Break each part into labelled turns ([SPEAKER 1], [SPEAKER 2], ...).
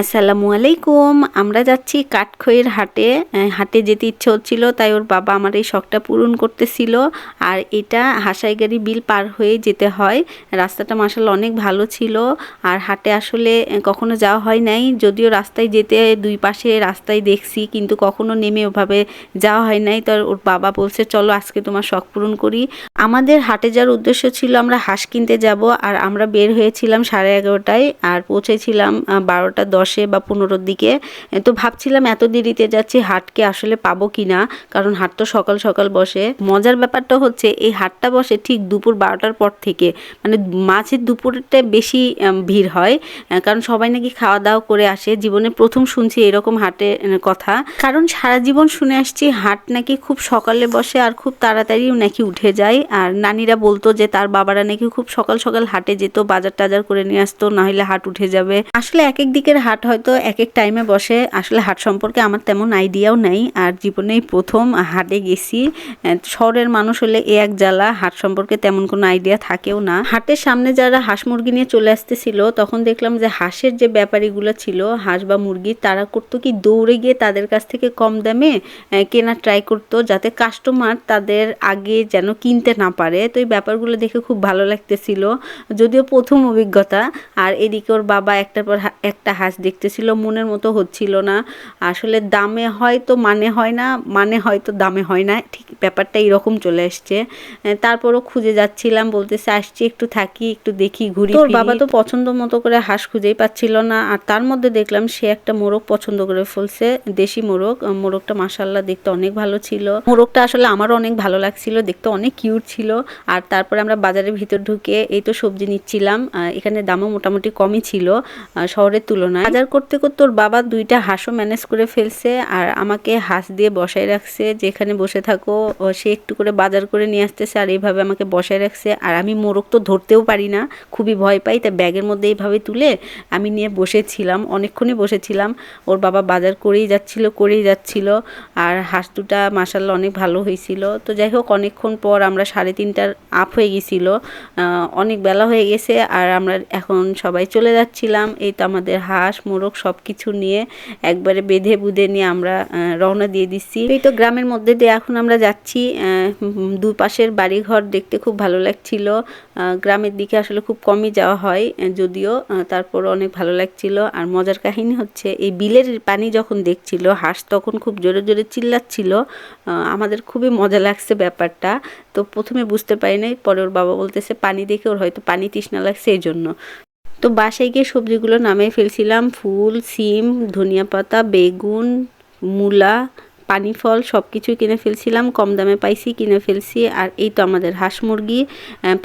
[SPEAKER 1] আসসালামু আলাইকুম। আমরা যাচ্ছি কাঠখইয়ের হাটে। হাটে যেতে ইচ্ছে হচ্ছিল, তাই ওর বাবা আমার এই শখটা পূরণ করতেছিল। আর এটা হাসাইগাড়ি বিল পার হয়ে যেতে হয়। রাস্তাটা মাসাল অনেক ভালো ছিল। আর হাটে আসলে কখনো যাওয়া হয় নাই। যদিও রাস্তায় যেতে দুই পাশে রাস্তায় দেখছি, কিন্তু কখনো নেমে ওভাবে যাওয়া হয় নাই। তো ওর বাবা বলছে, চলো আজকে তোমার শখ পূরণ করি। আমাদের হাটে যাওয়ার উদ্দেশ্য ছিল, আমরা হাঁস কিনতে যাব। আর আমরা বের হয়েছিলাম সাড়ে এগারোটায় আর পৌঁছেছিলাম বারোটা দশে বা পনেরোর দিকে তো ভাবছিলাম এত দেরিতে যাচ্ছি, হাটকে আসলে পাবো কি না কারণ হাট তো সকাল সকাল বসে। মজার ব্যাপারটা হচ্ছে, এই হাটটা বসে ঠিক দুপুর বারোটার পর থেকে মানে মাছের দুপুরটা বেশি ভিড় হয় কারণ সবাই নাকি খাওয়া দাওয়া করে আসে। জীবনে প্রথম শুনছি এরকম হাটে কথা। কারণ সারা জীবন শুনে আসছি, হাট নাকি খুব সকালে বসে আর খুব তাড়াতাড়িও নাকি উঠে যায়। আর নানিরা বলতো যে, তার বাবারা নাকি খুব সকাল সকাল হাটে যেত বাজার টাজার করে নিয়ে আসতো, নাহলে হাট উঠে যাবে। আসলে এক এক দিকের হাট হয়তো এক এক টাইমে বসে আসলে হাট সম্পর্কে আমার তেমন আইডিয়াও নাই। আর জীবনেই প্রথম হাটে গেছি। শহরের মানুষ হলে এ এক জ্বালা হাট সম্পর্কে তেমন কোনো আইডিয়া থাকেও না। হাটের সামনে যারা হাঁস মুরগি নিয়ে চলে আসতেছিল তখন দেখলাম যে হাঁসের যে ব্যাপারীগুলো ছিল হাঁস বা মুরগি তারা করতো কি দৌড়ে গিয়ে তাদের কাছ থেকে কম দামে আহ, কেনা ট্রাই করতো যাতে কাস্টমার তাদের আগে যেন কিনতে না পারে। তো এই ব্যাপারগুলো দেখে খুব ভালো লাগতেছিল। যদিও প্রথম অভিজ্ঞতা। আর এদিকে ওর বাবা একটার পর একটা হাঁস দেখতেছিল মনের মতো হচ্ছিল না। আসলে দামে হয়তো মানে হয় না মানে হয়তো দামে হয় না। ঠিক ব্যাপারটা এরকম চলে আসছে। তারপরও খুঁজে যাচ্ছিলাম বলতেছে আসছি একটু থাকি একটু দেখি ঘুরি তোর বাবা তো পছন্দ মতো করে হাঁস খুঁজেই পাচ্ছিল না। আর তার মধ্যে দেখলাম সে একটা মোরগ পছন্দ করে ফেলছে দেশি মোরগ। মোরগটা মাসাল্লাহ দেখতে অনেক ভালো ছিল। মোরগটা আসলে আমারও অনেক ভালো লাগছিল দেখতে অনেক কিউট ছিল। আর তারপরে আমরা বাজারের ভিতর ঢুকে এই তো সবজি নিচ্ছিলাম। এখানে দামও মোটামুটি কমই ছিল শহরের তুলনায়। বাজার করতে করতে ওর বাবা দুইটা হাঁসও ম্যানেজ করে ফেলছে আর আমাকে হাঁস দিয়ে বসায় রাখছে। যেখানে বসে থাকো সে একটু করে বাজার করে নিয়ে আসতেছে আর এইভাবে আমাকে বসায় রাখছে। আর আমি মোরগ তো ধরতেও পারি না, খুবই ভয় পাই। তা ব্যাগের মধ্যে এইভাবে তুলে আমি নিয়ে বসেছিলাম, অনেকক্ষণই বসেছিলাম। ওর বাবা বাজার করেই যাচ্ছিল করেই যাচ্ছিল। আর হাঁস দুটা মাসাল্লাহ অনেক ভালো হয়েছিল। তো যাই হোক, অনেকক্ষণ পর আমরা সাড়ে তিনটার আপ হয়ে গেছিল। অনেক বেলা হয়ে গেছে আর আমরা এখন সবাই চলে যাচ্ছিলাম। এই তো আমাদের হাঁস মোরগ সব কিছু নিয়ে একবারে বেঁধে বুধে নিয়ে আমরা রওনা দিয়ে দিচ্ছি। এই তো গ্রামের মধ্যে দিয়ে এখন আমরা যাচ্ছি দুপাশের বাড়িঘর দেখতে খুব ভালো লাগছিল। গ্রামের দিকে আসলে খুব কমই যাওয়া হয় যদিও তারপর অনেক ভালো লাগছিল। আর মজার কাহিনী হচ্ছে, এই বিলের পানি যখন দেখছিল, হাঁস তখন খুব জোরে জোরে চিল্লাচ্ছিল। আমাদের খুবই মজা লাগছে ব্যাপারটা। তো প্রথমে বুঝতে পারি নাই, পরে ওর বাবা বলতেছে, পানি দেখে ওর হয়তো পানি তৃষ্ণা লাগছে, এই জন্য। তো বাসায় গিয়ে সবজিগুলো নামিয়ে ফেলছিলাম। ফুল, সিম, ধনিয়া পাতা, বেগুন, মূলা পানি ফল সব কিছুই কিনে ফেলছিলাম। কম দামে পাইছি, কিনে ফেলছি। আর এই তো আমাদের হাঁস মুরগি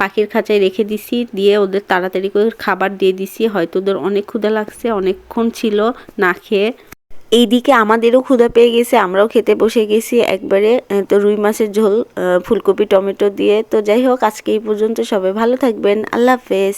[SPEAKER 1] পাখির খাঁচায় রেখে দিছি। দিয়ে ওদের তাড়াতাড়ি করে খাবার দিয়ে দিছি। হয়তো ওদের অনেক ক্ষুধা লাগছে, অনেকক্ষণ ছিল না খেয়ে। এইদিকে আমাদেরও ক্ষুধা পেয়ে গেছে, আমরাও খেতে বসে গেছি। একবারে তো রুই মাছের ঝোল ফুলকপি, টমেটো দিয়ে। তো যাই হোক, আজকে এই পর্যন্ত সবাই ভালো থাকবেন। আল্লাহ হাফেজ।